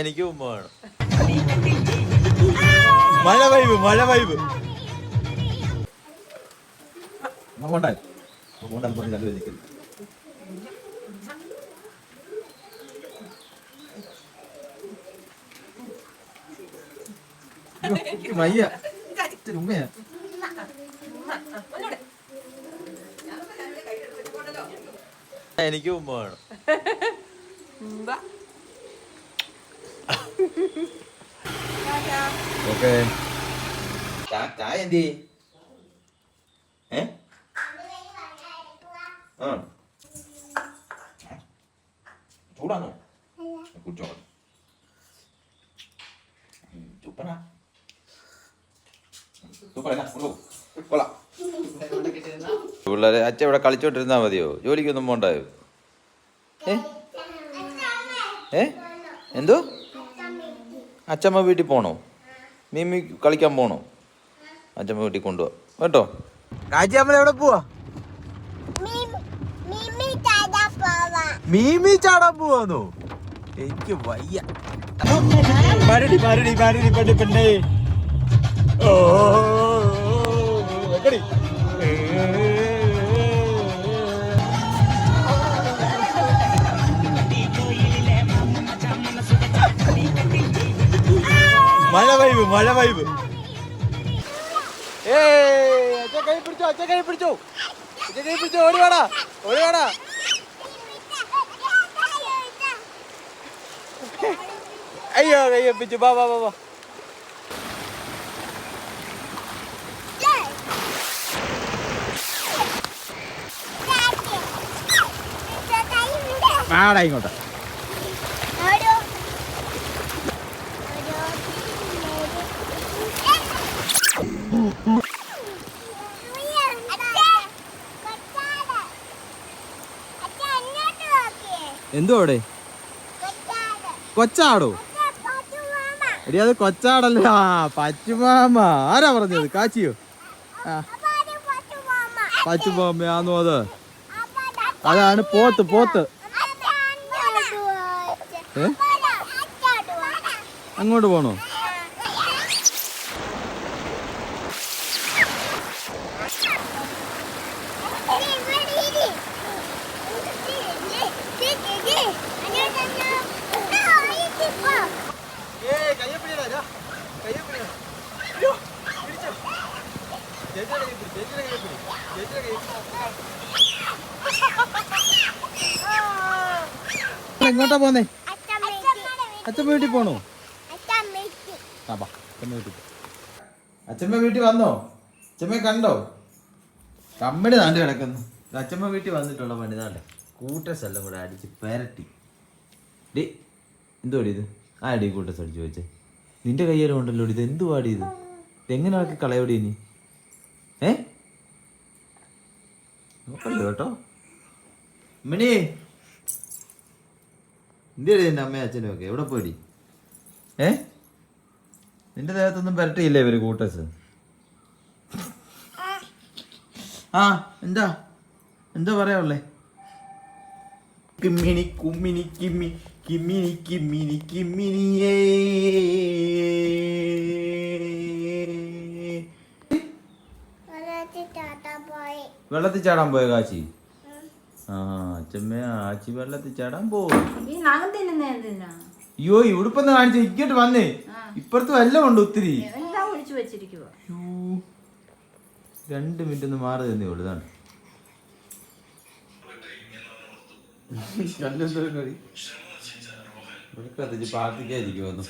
എനിക്ക് ഉമ്മ വേണം. മഴ വൈബ് മഴ വൈബ്. ഇത്തിരി ഉമ്മയാ. എനിക്ക് ഉമ്മ വേണം. ഓക്കെ. ചായ എന്തി ഏ? ആ. ചൂടാണോ കുടിച്ചോ. അച്ഛൻ ഇവിടെ കളിച്ചോണ്ടിരുന്നാ മതിയോ? ജോലിക്കൊന്നും പോണ്ടായോ? ഏ? എന്തോ? അച്ഛമ്മ വീട്ടിൽ പോണോ മീമി കളിക്കാൻ പോണോ അച്ചമ്മ വീട്ടിൽ കൊണ്ടുപോവാ കേട്ടോ രാജ്യാമ്മ നമ്മൾ എവിടെ പോവാ മീമി ചാടാൻ പോവാന്നോ എനിക്ക് വയ്യ മരടി മരടി മരടി പെണ്ണി പെണ്ണേ ഓ വൈബ് മഴ വൈബ് ഏ അച്ഛ കൈ പിടിച്ചോ അച്ഛ കൈ പിടിച്ചോ. അച്ഛ കൈ പിടിച്ചോ ഓടി വേടാ ഓടി വേടാ. അയ്യോ കൈ പിടിച്ചു ബാ ബാ ബാ ബാ ആടാ ഇങ്ങോട്ട്. എന്തോ അവിടെ? കൊച്ചാടോ? എടി അത് കൊച്ചാടല്ല. പച്ചുമാമ ആരാ പറഞ്ഞത്? കാച്ചിയോ? പച്ചുമാമയാണോ അത്? അതാണ് പോത്ത് പോത്ത്. ഏ? അങ്ങോട്ട് പോണോ? എങ്ങോട്ടാ പോന്നേ? അച്ഛമ്മ വീട്ടിൽ പോണോ? അച്ഛമ്മ വീട്ടിൽ പോ. അച്ഛമ്മ വീട്ടിൽ വന്നോ? അച്ഛമ്മ കണ്ടോ? കമ്മടി താണ്ടി കിടക്കുന്നു. അച്ഛമ്മ വീട്ടിൽ വന്നിട്ടുള്ള പണി നാണ്ട് കൂട്ടസ് എല്ലാം കൂടെ അടിച്ച് പെരട്ടി. ഡി എന്തുവാടി ഇത്? ആ അടി കൂട്ടസ് അടിച്ചു വെച്ചേ നിന്റെ കൈയ്യാലും ഉണ്ടല്ലോ ഇത്? എന്തുവാടി ഇത്? എങ്ങനെ ആക്കി കളയോടി ഇനി? ഏ? നോക്കല്ലോ കേട്ടോ. മിനി എന്തിനാ നിന്റെ അമ്മയും അച്ഛനും ഒക്കെ? എവിടെ പോയി ഏ? നിന്റെ ദേഹത്തൊന്നും പരട്ടിയില്ലേ ഇവർ കൂട്ടസ് ആ എന്താ? എന്താ പറയാനുള്ളേ കിമ്മിണി കുമ്മിണി കിമ്മി കിമ്മിണി കിമ്മിണി കിമ്മിനിയേ വെള്ളത്തിൽ ചാടാൻ പോയ കാച്ചി ആ അച്ഛമ്മേ ആച്ചി വെള്ളത്തിൽ ചാടാൻ പോകും അയ്യോ ഇവിടുപ്പെന്ന് കാണിച്ച ഇങ്ങോട്ട് വന്നേ. ഇപ്പുറത്ത് എല്ലാം ഉണ്ട് ഒത്തിരി. രണ്ട് മിനിറ്റ് ഒന്ന് മാറി തന്നെ ഉള്ളു ഇതാണ്. വിളക്ക് കത്തിച്ച് പ്രാർത്ഥിക്കാതിരിക്കുമെന്നു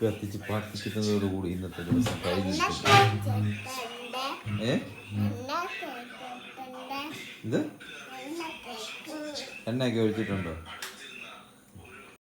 കത്തിച്ച് പ്രാർത്ഥിക്കുന്നതോടുകൂടി ഇന്നത്തെ ദിവസം കഴിഞ്ഞിരിക്കുന്നു. ഏ ഇത്? എണ്ണയൊക്കെ ഒഴിച്ചിട്ടുണ്ടോ?